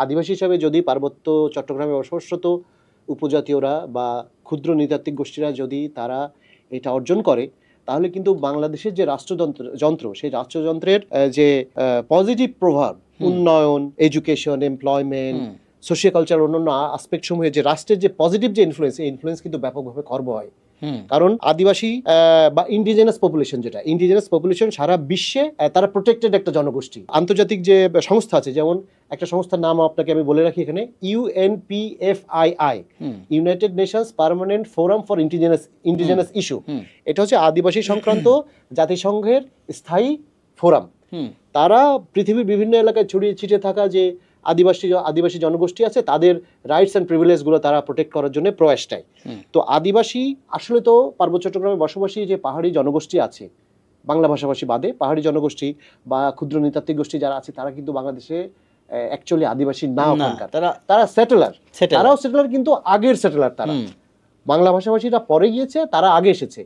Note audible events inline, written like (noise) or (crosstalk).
আদিবাসী হিসাবে যদি পার্বত্য চট্টগ্রামে বসবাসরত উপজাতীয়রা বা ক্ষুদ্র নৃতাত্ত্বিক গোষ্ঠীরা যদি তারা এটা অর্জন করে তাহলে কিন্তু বাংলাদেশের যে রাষ্ট্রযন্ত্র যন্ত্র সেই রাষ্ট্রযন্ত্রের যে পজিটিভ প্রভাব উন্নয়ন এডুকেশন এমপ্লয়মেন্ট। সোশিয়াল কালচার অন্যান্য আসপেক্ট সমূহে যে রাষ্ট্রের যে পজিটিভ যে ইনফ্লুয়েন্স এই ইনফ্লুয়েন্স কিন্তু ব্যাপকভাবে খর্ব হয় কারণ আদিবাসী বা ইন্ডিজেনাস পপুলেশন যেটা ইন্ডিজেনাস পপুলেশন সারা বিশ্বে তারা প্রোটেক্টেড একটা জনগোষ্ঠী। আন্তর্জাতিক যে সংস্থা আছে যেমন একটা সংস্থার নাম আপনাকে আমি বলে রাখি এখানে UNPFII United Nations Permanent Forum for indigenous indigenous issue এটা হচ্ছে আদিবাসী সংক্রান্ত (clears throat) জাতিসংঘের স্থায়ী ফোরাম তারা পৃথিবীর বিভিন্ন এলাকায় ছড়িয়ে ছিটিয়ে থাকা যে আদিবাসী আদিবাসী জনগোষ্ঠী আছে তাদের রাইটস অ্যান্ড প্রিভিলেজগুলো তারা প্রোটেক্ট করার জন্য প্রয়াসটাই হুম। তো আদিবাসী আসলে তো পার্বত্য চট্টগ্রামে বসবাসী যে পাহাড়ি জনগোষ্ঠী আছে বাংলা ভাষাভাষী বাদে পাহাড়ি জনগোষ্ঠী বা ক্ষুদ্র নৃতাত্ত্বিক গোষ্ঠী যারা আছে তারা কিন্তু বাংলাদেশে অ্যাকচুয়ালি আদিবাসী না ওখানকার তারা তারা সেটেলার। তারাও সেটেলার কিন্তু আগের সেটেলার তারা। বাংলা ভাষাভাষীরা পরে গিয়েছে তারা আগে এসেছে।